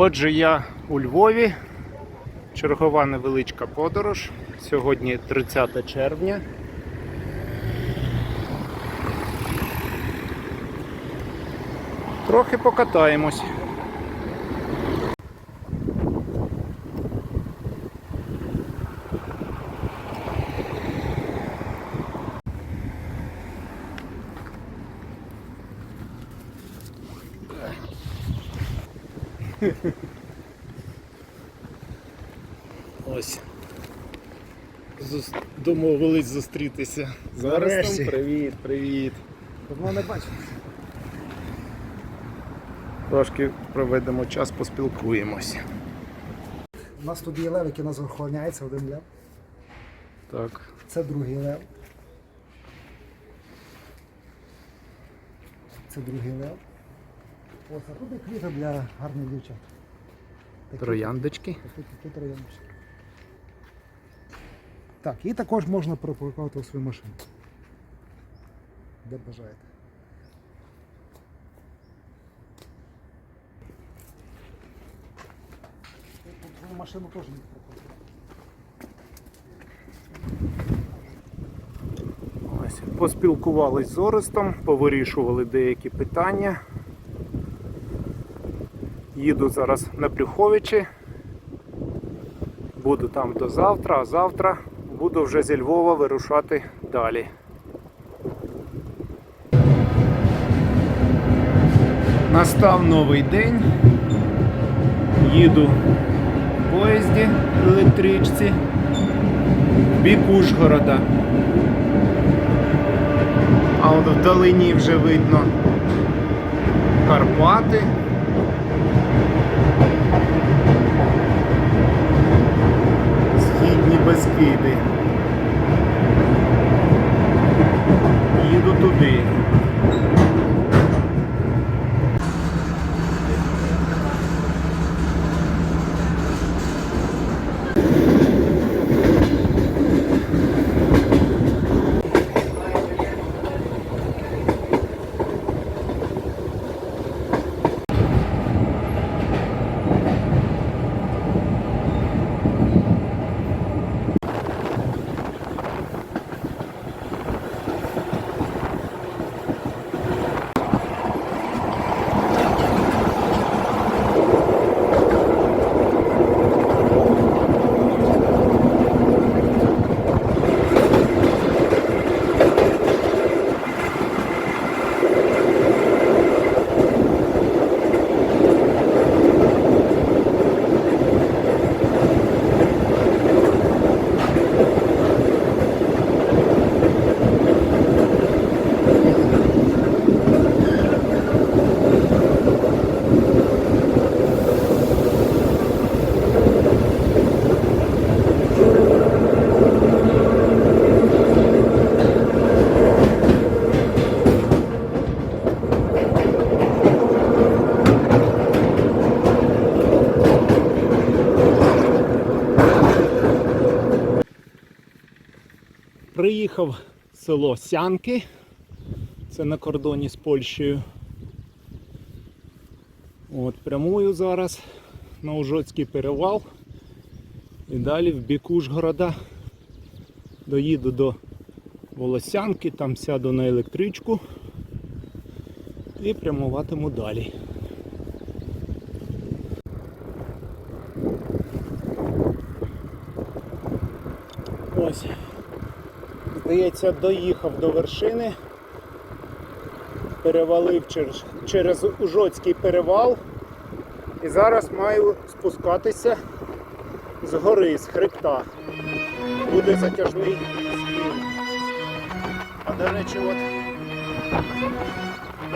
Отже, я у Львові. Чергова невеличка подорож. Сьогодні 30 червня. Трохи покатаємось. Домовились зустрітися. Зараз Нарешті. привіт, привіт. Давно не бачив. Трошки проведемо час, поспілкуємось. У нас тут є лев, який нас охороняється, один лев. Так. Це другий лев. Це другий лев. Ось, а тут є квіти для гарних дівчат. Такі- Трояндочки. такі- такі трояндочки. Так, і також можна пропаркувати у свою машину. Де бажаєте. Тут машину теж не пропаркувати. Ось. Поспілкувались з Орестом, повирішували деякі питання. Їду зараз на Брюховичі. Буду там до завтра, а завтра буду вже зі Львова вирушати далі. Настав новий день. Їду в поїзді електричці бік Ужгорода. А от вдалині вже видно Карпати. Thomas Kidder. Indo tudo bem Приїхав в село Сянки, це на кордоні з Польщею. От, прямую зараз на Ужоцький перевал і далі в бік Ужгорода доїду до Волосянки, там сяду на електричку і прямуватиму далі. Ось. Здається, доїхав до вершини, перевалив через, через Ужоцький перевал і зараз маю спускатися з гори, з хребта. Буде затяжний схил. А до речі, от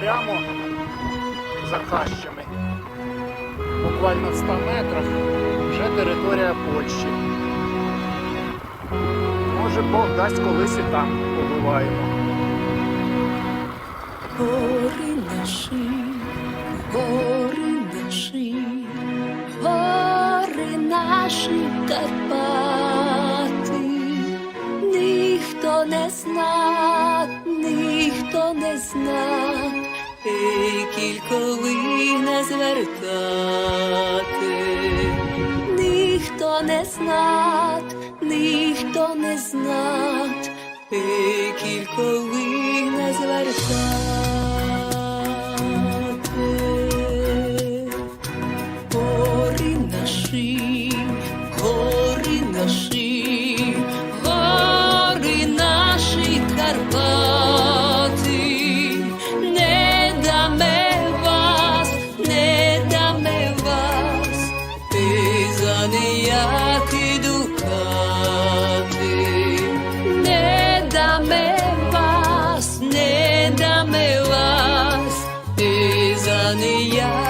прямо за хащами, буквально в 100 метрах, вже територія Польщі може Бог дасть колись і там побуваємо. Гори наші, гори наші, гори наші Карпати, ніхто не зна, ніхто не зна, Ей, кільколи не звертати, ніхто не знать ніхто не знат, і кільковий не звертати. Гори наші, гори наші, гори наші Карпати, не даме вас, не даме вас, ти за нея. не я.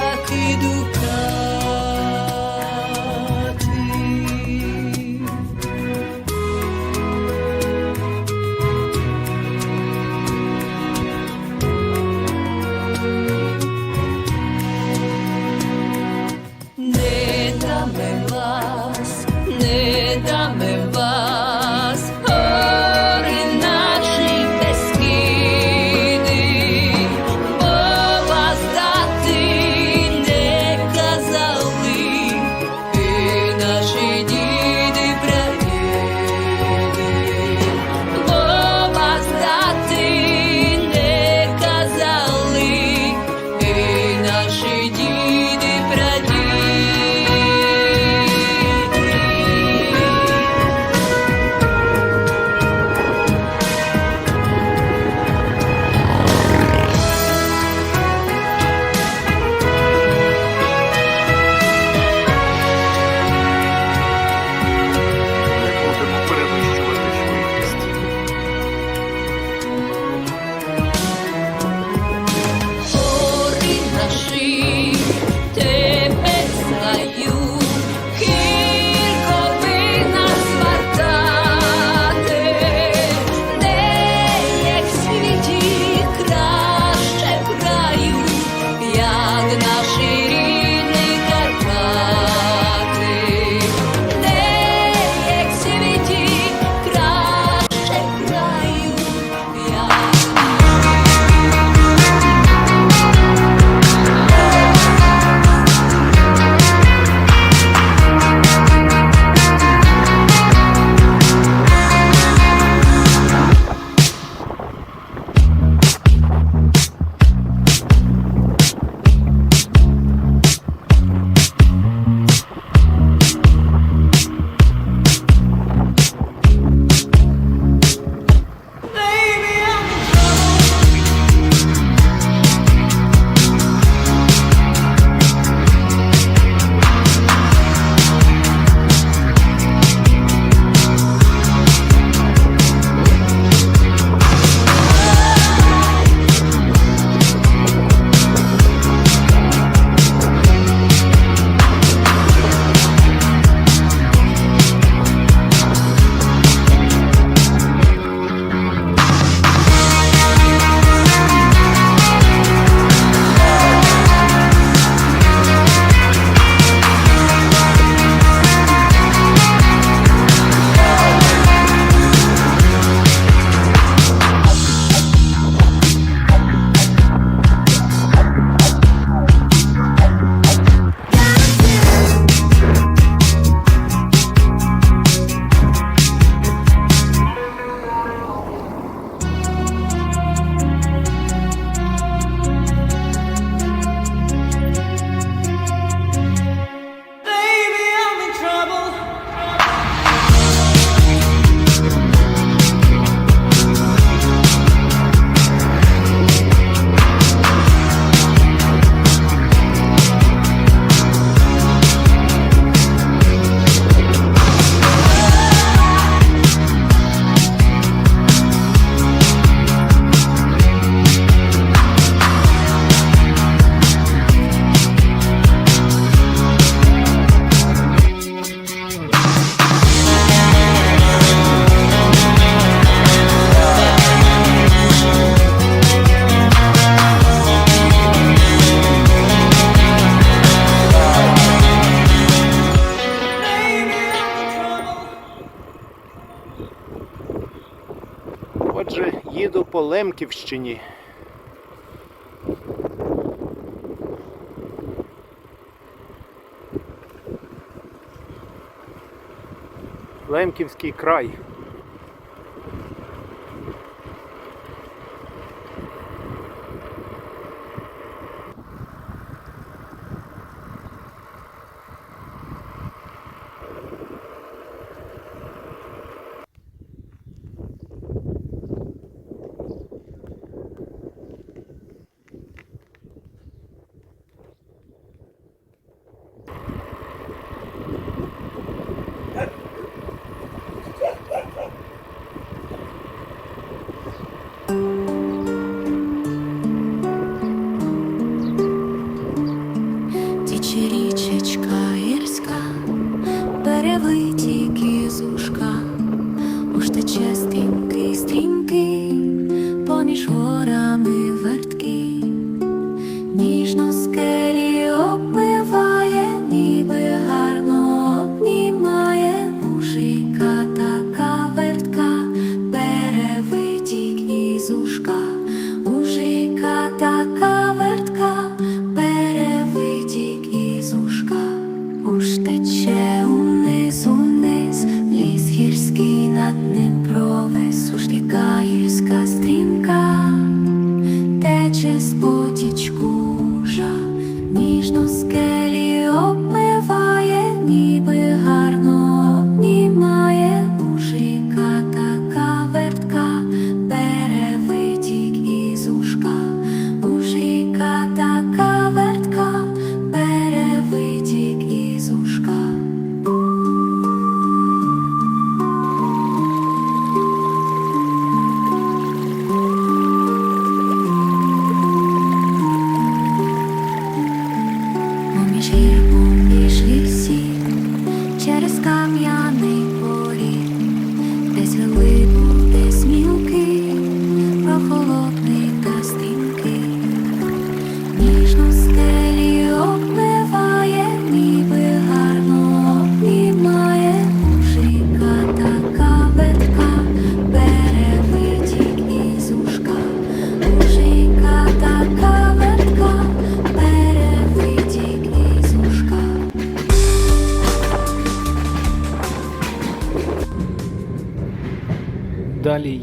Отже, їду по Лемківщині. Лемківський край.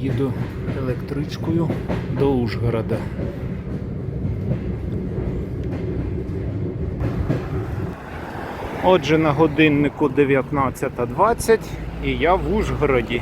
їду електричкою до Ужгорода. Отже, на годиннику 19.20 і я в Ужгороді.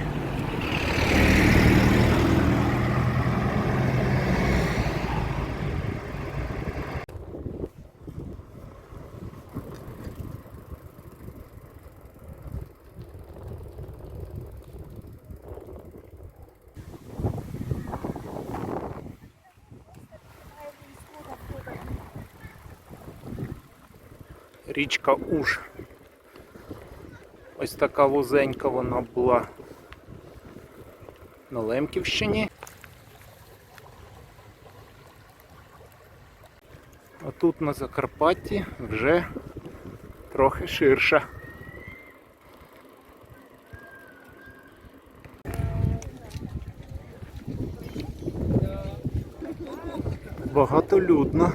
річка Уж. Ось така вузенька вона була на Лемківщині. А тут на Закарпатті вже трохи ширша. Багатолюдно.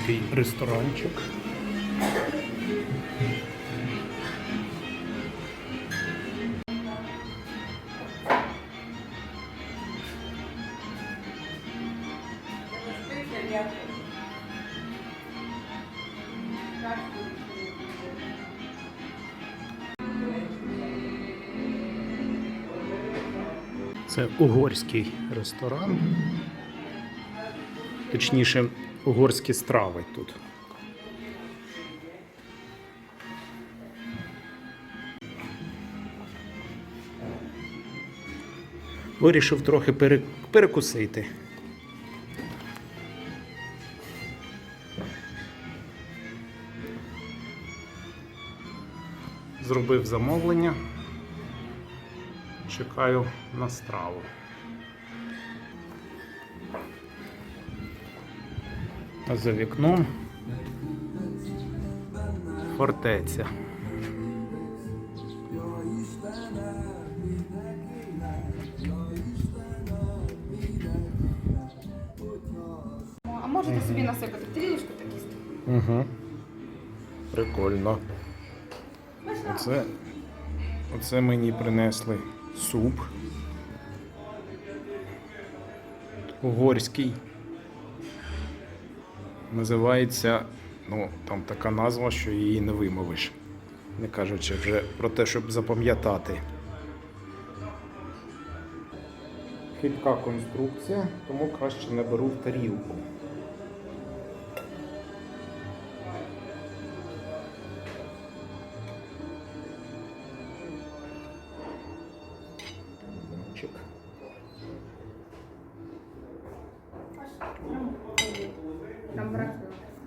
такий ресторанчик. Це угорський ресторан, точніше, угорські страви тут. Вирішив трохи перекусити. Зробив замовлення, чекаю на страву. За вікном фортеця. А можете угу. собі насипати тарілочку такі? Угу. Прикольно. Оце, оце мені принесли суп. Угорський. Називається, ну, там така назва, що її не вимовиш. Не кажучи вже про те, щоб запам'ятати. Хитка конструкція, тому краще не беру в тарілку.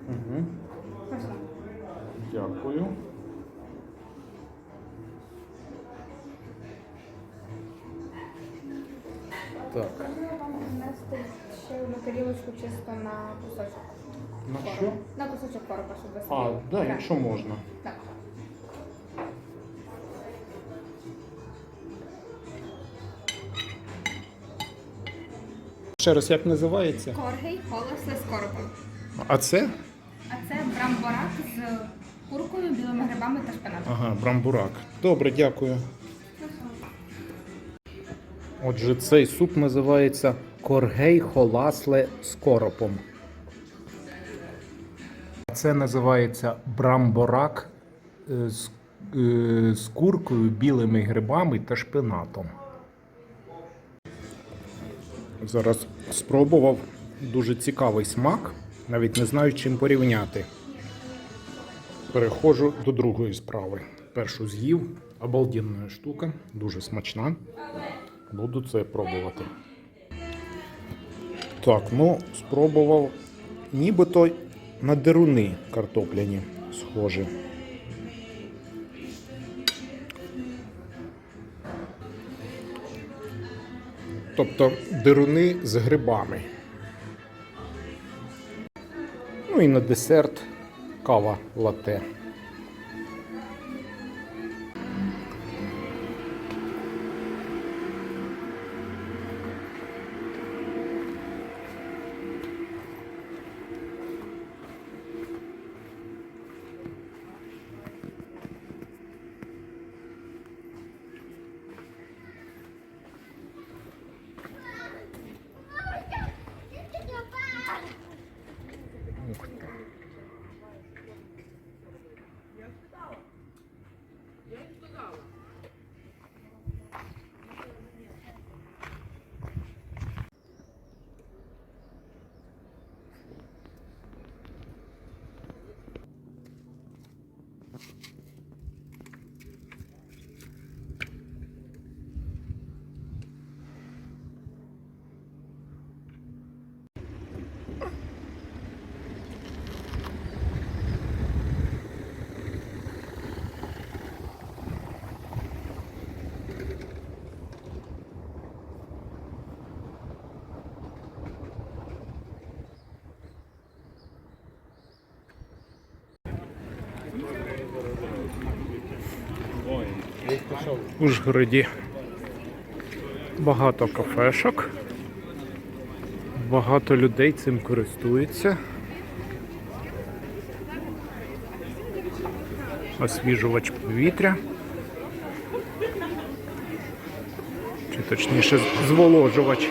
Угу. Дякую. Так, ще одну тарілочку чисто на кусочок. на що? На кусочок коропа, щоб ви А, да, якщо можна. Так. Ще раз, як називається? Коргий, холосе з коропом. А це? А це брамборак з куркою, білими грибами та шпинатом. Ага, брамбурак. Добре, дякую. Отже, цей суп називається коргей холасле з коропом. Це називається брамборак е, з, е, з куркою, білими грибами та шпинатом. Зараз спробував дуже цікавий смак. Навіть не знаю, чим порівняти. Переходжу до другої справи. Першу з'їв. Обалденна штука, дуже смачна. Буду це пробувати. Так, ну, спробував нібито на деруни картопляні схожі. Тобто деруни з грибами. Ну і на десерт кава латте. Ужгороді багато кафешок, багато людей цим користуються. Освіжувач повітря. Чи точніше зволожувач